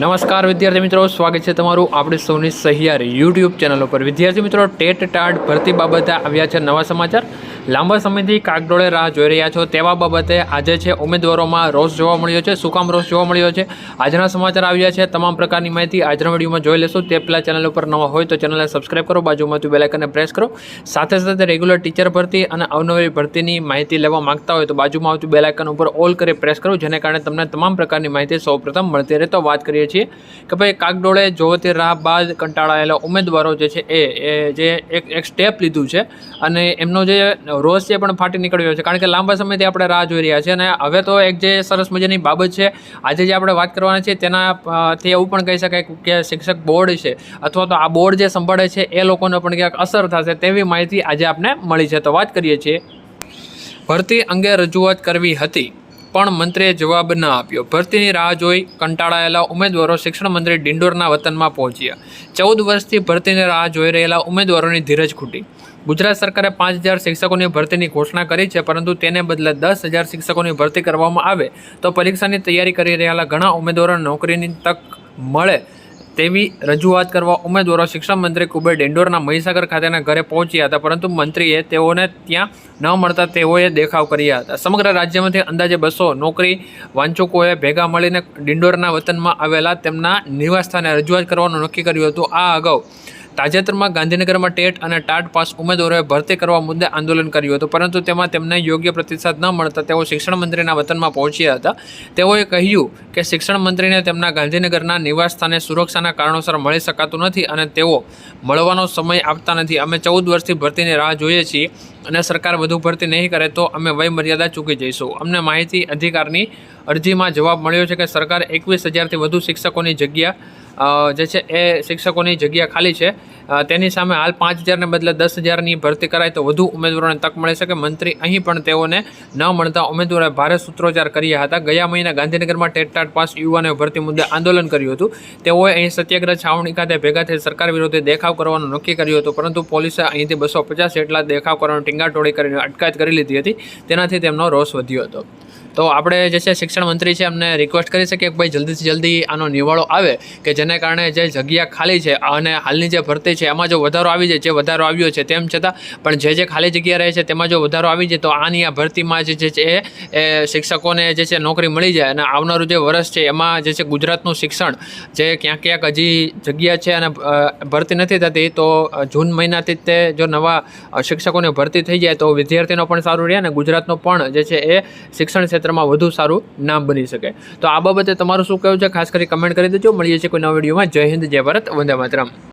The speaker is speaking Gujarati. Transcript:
નમસ્કાર વિદ્યાર્થી મિત્રો, સ્વાગત છે તમારું આપણી સૌની સહિયારી યુટ્યુબ ચેનલ ઉપર. વિદ્યાર્થી મિત્રો, ટેટ ટાટ ભરતી બાબતે આવ્યા છે નવા સમાચાર. લાંબા સમયથી કાગડોળે રાહ જોઈ રહ્યા છો. તેવા બાબતે આજે છે ઉમેદવારોમાં રોષ જોવા મળ્યો છે, શું કામ રોષ જોવા મળ્યો છે? આજના સમાચાર આવ્યા છે. તમામ પ્રકારની માહિતી આજના વિડીયોમાં જોઈ લેશું. તે પહેલાં ચેનલ ઉપર નવા હોય તો ચેનલને સબસ્ક્રાઈબ કરો બાજુમાં બેલ આઇકનને પ્રેસ કરો. સાથે સાથે રેગ્યુલર ટીચર ભરતી અને અવનવી ભરતીની માહિતી લેવા માગતા હોય તો બાજુમાં આવતું બેલાઇકન ઉપર ઓલ કરી પ્રેસ કરો, જેને કારણે તમને તમામ પ્રકારની માહિતી સૌપ્રથમ મળતી રહે. તો વાત કરીએ છીએ કે ભાઈ કાગડોળે જોવતી રાહ બાદ કંટાળાયેલા ઉમેદવારો જે છે એ જે એક એક સ્ટેપ લીધું છે અને એમનો જે રોષ છે પણ ફાટી નીકળ્યો છે. કારણ કે લાંબા સમયથી આપણે રાહ જોઈ રહ્યા છે અને હવે તો એક જે સરસ મજાની બાબત છે, આજે જે આપણે વાત કરવાના છે તેનાથી એવું પણ કહી શકાય કે શિક્ષક બોર્ડ છે, અથવા તો આ બોર્ડ જે સંભાળે છે એ લોકોને પણ ક્યાંક અસર થશે તેવી માહિતી આજે આપને મળી છે. તો વાત કરીએ છીએ. ભરતી અંગે રજૂઆત કરવી હતી, પણ મંત્રીએ જવાબ ન આપ્યો. ભરતીની રાહ જોઈ કંટાળાયેલા ઉમેદવારો શિક્ષણ મંત્રી ડિંડોરના વતનમાં પહોંચ્યા. ચૌદ વર્ષથી ભરતીની રાહ જોઈ રહેલા ઉમેદવારોની ધીરજ ખૂટી. ગુજરાત સરકારે પાંચ હજાર શિક્ષકોની ભરતીની ઘોષણા કરી છે, પરંતુ તેને બદલે દસ હજાર શિક્ષકોની ભરતી કરવામાં આવે તો પરીક્ષાની તૈયારી કરી રહેલા ઘણા ઉમેદવારોને નોકરીની તક મળે તેવી રજૂઆત કરવા ઉમેદવારો શિક્ષણ મંત્રી કુબેર ડેન્ડોરના મહીસાગર ખાતેના ઘરે પહોંચ્યા હતા, પરંતુ મંત્રીએ તેઓને ત્યાં ન મળતા તેઓએ દેખાવ કર્યા હતા. સમગ્ર રાજ્યમાંથી અંદાજે બસો નોકરી વાંચકોએ ભેગા મળીને ડિંડોરના વતનમાં આવેલા તેમના નિવાસસ્થાને રજૂઆત કરવાનું નક્કી કર્યું હતું. આ અગાઉ તાજેતરમાં ગાંધીનગરમાં ટેટ અને ટાટ પાસ ઉમેદવારોએ ભરતી કરવા મુદ્દે આંદોલન કર્યું હતું, પરંતુ તેમાં તેમને યોગ્ય પ્રતિસાદ ન મળતા તેઓ શિક્ષણ મંત્રીના વતનમાં પહોંચ્યા હતા. તેઓએ કહ્યું કે શિક્ષણ મંત્રીને તેમના ગાંધીનગરના નિવાસસ્થાને સુરક્ષાના કારણોસર મળી શકાતું નથી અને તેઓ મળવાનો સમય આપતા નથી. અમે ચૌદ વર્ષથી ભરતીની રાહ જોઈએ છીએ અને સરકાર વધુ ભરતી નહીં કરે તો અમે વય મર્યાદા ચૂકી જઈશું. અમને માહિતી અધિકારની અરજીમાં જવાબ મળ્યો છે કે સરકાર એકવીસ હજારથી વધુ શિક્ષકોની જગ્યા જે છે એ શિક્ષકોની જગ્યા ખાલી છે. તેની સામે હાલ પાંચ હજારને બદલે દસ હજારની ભરતી કરાય તો વધુ ઉમેદવારોને તક મળી શકે મંત્રી અહીં પણ તેઓને ન મળતા ઉમેદવારોએ ભારે સૂત્રોચ્ચાર કર્યા હતા. ગયા મહિને ગાંધીનગરમાં ટેટટાટ પાસ યુવાનોએ ભરતી મુદ્દે આંદોલન કર્યું હતું. તેઓએ અહીં સત્યાગ્રહ છાવણી ખાતે ભેગા થઈ સરકાર વિરોધે દેખાવ કરવાનું નક્કી કર્યું હતું, પરંતુ પોલીસે અહીંથી બસો પચાસ જેટલા દેખાવ કરવાનું ટીંગાટોળી કરીને અટકાયત કરી લીધી હતી. તેનાથી તેમનો રોષ વધ્યો હતો. તો આપણે જે છે શિક્ષણ મંત્રી છે, એમને રિક્વેસ્ટ કરી શકીએ કે ભાઈ જલ્દીથી જલ્દી આનો નિવાળો આવે કે જેને કારણે જે જગ્યા ખાલી છે અને હાલની જે ભરતી છે, એમાં જો વધારો આવી જાય, જે વધારો આવ્યો છે તેમ છતાં પણ જે જે ખાલી જગ્યા રહે છે, તેમાં જો વધારો આવી જાય તો આની આ ભરતીમાં જે છે એ શિક્ષકોને જે છે નોકરી મળી જાય અને આવનારું જે વર્ષ છે, એમાં જે છે ગુજરાતનું શિક્ષણ જે ક્યાંક ક્યાંક હજી જગ્યા છે અને ભરતી નથી થતી, તો જૂન મહિનાથી જ તે જો નવા શિક્ષકોને ભરતી થઈ જાય તો વિદ્યાર્થીનો પણ સારું રહે અને ગુજરાતનો પણ જે છે એ શિક્ષણ ક્ષેત્રમાં વધુ સારું નામ બની શકે. તો આ બાબતે તમારું શું કહેવું છે? ખાસ કરી કમેન્ટ કરી દેજો. મળીએ છીએ કોઈ નવા વિડીયોમાં. જય હિન્દ, જય ભારત. વંદે માતરમ.